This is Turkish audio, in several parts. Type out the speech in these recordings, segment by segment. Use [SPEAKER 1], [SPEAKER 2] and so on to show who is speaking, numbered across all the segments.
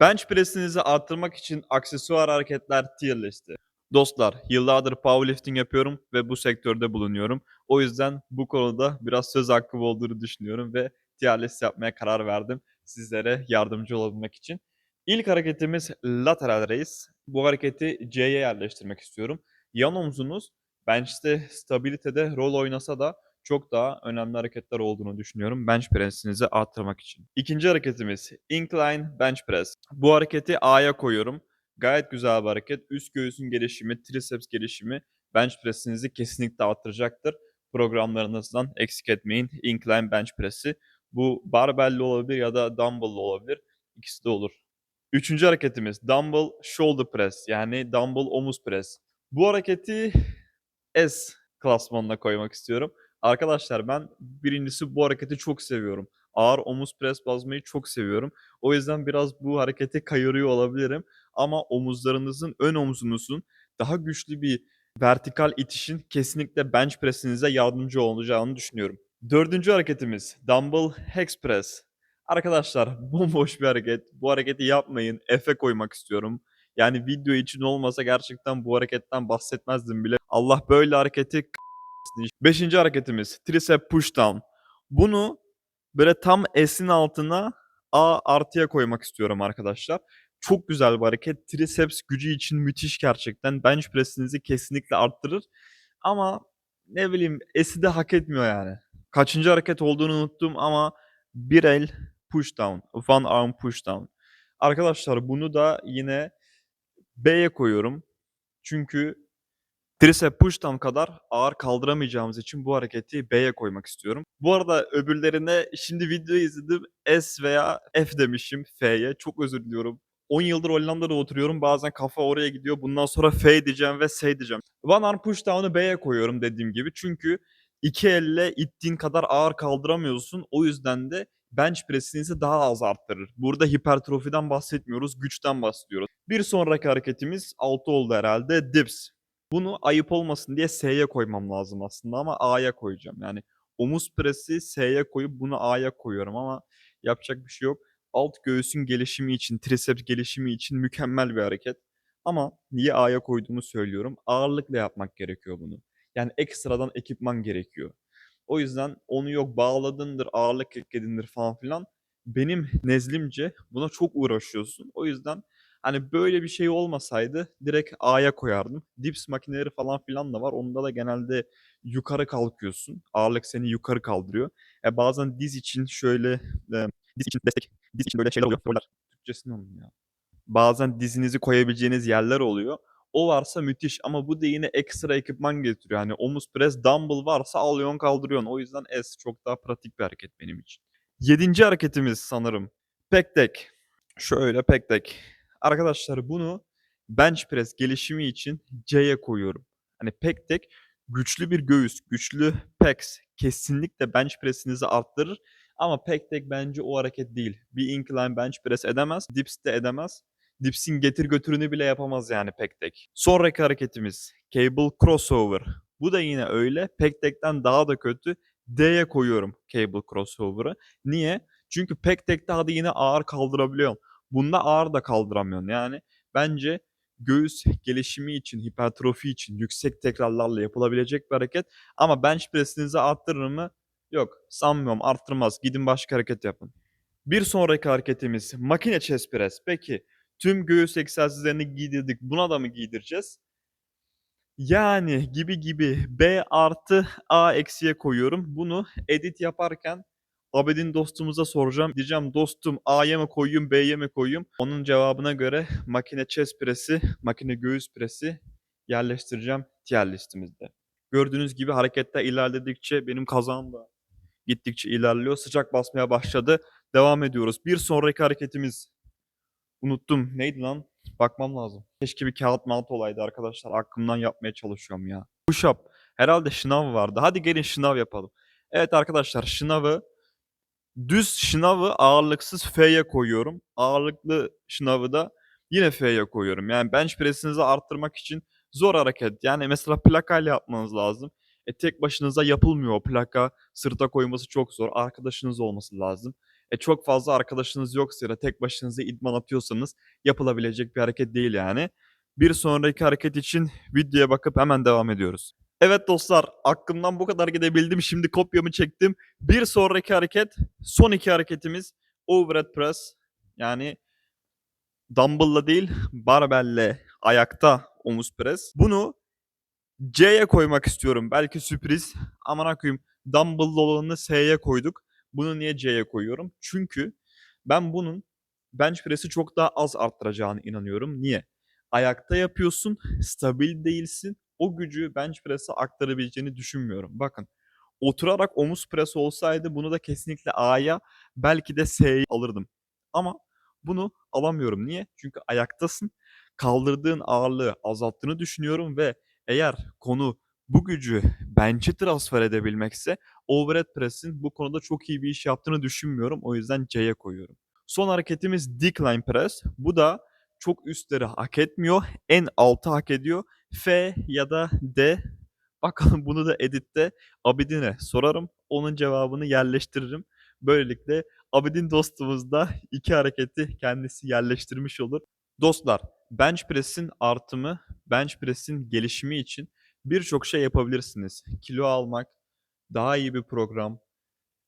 [SPEAKER 1] Bench press'inizi arttırmak için aksesuar hareketler tier listi. Dostlar, yıllardır powerlifting yapıyorum ve bu sektörde bulunuyorum. O yüzden bu konuda biraz söz hakkım olduğunu düşünüyorum ve tier list yapmaya karar verdim sizlere yardımcı olabilmek için. İlk hareketimiz lateral raise. Bu hareketi C'ye yerleştirmek istiyorum. Yan omzunuz bench'te stabilitede rol oynasa da çok daha önemli hareketler olduğunu düşünüyorum bench press'inizi arttırmak için. İkinci hareketimiz incline bench press. Bu hareketi A'ya koyuyorum. Gayet güzel bir hareket. Üst göğsün gelişimi, triceps gelişimi bench press'inizi kesinlikle arttıracaktır. Programlarınızdan eksik etmeyin incline bench press'i. Bu barbell'li olabilir ya da dumbbell'lı olabilir. İkisi de olur. Üçüncü hareketimiz dumbbell shoulder press yani dumbbell omuz press. Bu hareketi S klasmanına koymak istiyorum. Arkadaşlar ben birincisi bu hareketi çok seviyorum. Ağır omuz pres basmayı çok seviyorum. O yüzden biraz bu hareketi kayırıyor olabilirim. Ama omuzlarınızın, ön omzunuzun daha güçlü bir vertikal itişin kesinlikle bench pressinize yardımcı olacağını düşünüyorum. Dördüncü hareketimiz dumbbell hex press. Arkadaşlar bomboş bir hareket. Bu hareketi yapmayın. Efe koymak istiyorum. Yani video için olmasa gerçekten bu hareketten bahsetmezdim bile. Allah böyle hareketi Beşinci hareketimiz tricep push down. Bunu böyle tam S'in altına A artıya koymak istiyorum arkadaşlar. Çok güzel bir hareket. Triceps gücü için müthiş gerçekten. Bench press'inizi kesinlikle arttırır. Ama ne bileyim S'i de hak etmiyor yani. Kaçıncı hareket olduğunu unuttum ama bir el push down. One arm push down. Arkadaşlar bunu da yine B'ye koyuyorum. Çünkü Tricep push down kadar ağır kaldıramayacağımız için bu hareketi B'ye koymak istiyorum. Bu arada öbürlerine şimdi videoyu izledim S veya F demişim F'ye. Çok özür diliyorum. 10 yıldır Hollanda'da oturuyorum. Bazen kafa oraya gidiyor. Bundan sonra F diyeceğim ve S diyeceğim. One arm push down'ı B'ye koyuyorum dediğim gibi. Çünkü iki elle ittiğin kadar ağır kaldıramıyorsun. O yüzden de bench press'inizi daha az arttırır. Burada hipertrofiden bahsetmiyoruz, güçten bahsediyoruz. Bir sonraki hareketimiz altı oldu herhalde. Dips. Bunu ayıp olmasın diye S'ye koymam lazım aslında ama A'ya koyacağım. Yani omuz presi S'ye koyup bunu A'ya koyuyorum ama yapacak bir şey yok. Alt göğsün gelişimi için, triceps gelişimi için mükemmel bir hareket. Ama niye A'ya koyduğumu söylüyorum. Ağırlıkla yapmak gerekiyor bunu. Yani ekstradan ekipman gerekiyor. O yüzden onu yok bağladındır, ağırlık ekledindir falan filan. Benim nezdimce buna çok uğraşıyorsun. O yüzden Hani böyle bir şey olmasaydı direkt A'ya koyardım. Dips makineleri falan filan da var. Onda da genelde yukarı kalkıyorsun. Ağırlık seni yukarı kaldırıyor. E bazen diz için şöyle e, diz için destek, diz için böyle şeyler oluyor. Roller. Türkçesini onun ya. Bazen dizinizi koyabileceğiniz yerler oluyor. O varsa müthiş ama bu da yine ekstra ekipman getiriyor. Yani omuz pres, dumbbell varsa alıyorsun kaldırıyorsun. O yüzden S çok daha pratik bir hareket benim için. Yedinci hareketimiz sanırım. Pek tek. Şöyle pek tek. Arkadaşlar bunu bench press gelişimi için C'ye koyuyorum. Hani pek tek güçlü bir göğüs, güçlü pecs kesinlikle bench press'inizi arttırır. Ama pek tek bence o hareket değil. Bir incline bench press edemez, dips de edemez. Dips'in getir götürünü bile yapamaz yani pek tek. Sonraki hareketimiz cable crossover. Bu da yine öyle. Pek tekten daha da kötü. D'ye koyuyorum cable crossover'ı. Niye? Çünkü pek tek daha da yine ağır kaldırabiliyorum. Bunda ağır da kaldıramıyorsun. Yani bence göğüs gelişimi için, hipertrofi için yüksek tekrarlarla yapılabilecek bir hareket. Ama bench press'inizi arttırır mı? Yok sanmıyorum arttırmaz. Gidin başka hareket yapın. Bir sonraki hareketimiz makine chest press. Peki tüm göğüs egzersizlerini giydirdik. Buna da mı giydireceğiz? Yani gibi gibi B artı A eksiye koyuyorum. Bunu edit yaparken Abedin dostumuza soracağım. Diyeceğim dostum A'ya mı koyayım B'ye mi koyayım? Onun cevabına göre makine chest presi, makine göğüs presi yerleştireceğim tier listimizde. Gördüğünüz gibi harekette ilerledikçe benim kazağım da gittikçe ilerliyor. Sıcak basmaya başladı. Devam ediyoruz. Bir sonraki hareketimiz unuttum. Neydi lan? Bakmam lazım. Keşke bir kağıt mant olaydı arkadaşlar. Aklımdan yapmaya çalışıyorum ya. Push up. Herhalde şınav vardı. Hadi gelin şınav yapalım. Evet arkadaşlar şınavı Düz şınavı ağırlıksız F'ye koyuyorum. Ağırlıklı şınavı da yine F'ye koyuyorum. Yani bench press'inizi arttırmak için zor hareket. Yani mesela plakayla yapmanız lazım. E tek başınıza yapılmıyor. O plaka sırta koyması çok zor. Arkadaşınız olması lazım. E çok fazla arkadaşınız yoksa ya da tek başınıza idman atıyorsanız yapılabilecek bir hareket değil yani. Bir sonraki hareket için videoya bakıp hemen devam ediyoruz. Evet dostlar aklımdan bu kadar gidebildim. Şimdi kopyamı çektim. Bir sonraki hareket son iki hareketimiz overhead press. Yani dumbbell'la değil barbell'le ayakta omuz pres. Bunu C'ye koymak istiyorum. Belki sürpriz. Aman koyayım. Dumbbell olanını S'ye koyduk. Bunu niye C'ye koyuyorum? Çünkü ben bunun bench press'i çok daha az arttıracağını inanıyorum. Niye? Ayakta yapıyorsun, stabil değilsin. O gücü bench press'e aktarabileceğini düşünmüyorum. Bakın oturarak omuz presi olsaydı bunu da kesinlikle A'ya belki de S'ye alırdım. Ama bunu alamıyorum. Niye? Çünkü ayaktasın. Kaldırdığın ağırlığı azalttığını düşünüyorum ve eğer konu bu gücü bench'e transfer edebilmekse overhead press'in bu konuda çok iyi bir iş yaptığını düşünmüyorum. O yüzden C'ye koyuyorum. Son hareketimiz decline press. Bu da çok üstleri hak etmiyor. En altı hak ediyor. F ya da D. Bakalım bunu da editte Abidin'e sorarım. Onun cevabını yerleştiririm. Böylelikle Abidin dostumuz da iki hareketi kendisi yerleştirmiş olur. Dostlar, bench press'in artımı, bench press'in gelişimi için birçok şey yapabilirsiniz. Kilo almak, daha iyi bir program,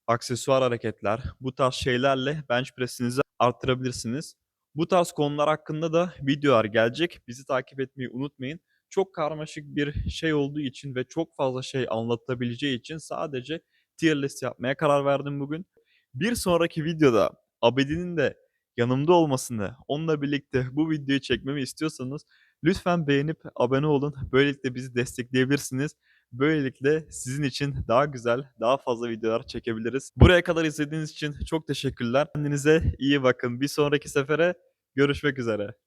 [SPEAKER 1] aksesuar hareketler, bu tarz şeylerle bench press'inizi arttırabilirsiniz. Bu tarz konular hakkında da videolar gelecek. Bizi takip etmeyi unutmayın. Çok karmaşık bir şey olduğu için ve çok fazla şey anlatabileceği için sadece tier list yapmaya karar verdim bugün. Bir sonraki videoda Abedi'nin de yanımda olmasını, onunla birlikte bu videoyu çekmemi istiyorsanız lütfen beğenip abone olun. Böylelikle bizi destekleyebilirsiniz. Böylelikle sizin için daha güzel, daha fazla videolar çekebiliriz. Buraya kadar izlediğiniz için çok teşekkürler. Kendinize iyi bakın. Bir sonraki sefere görüşmek üzere.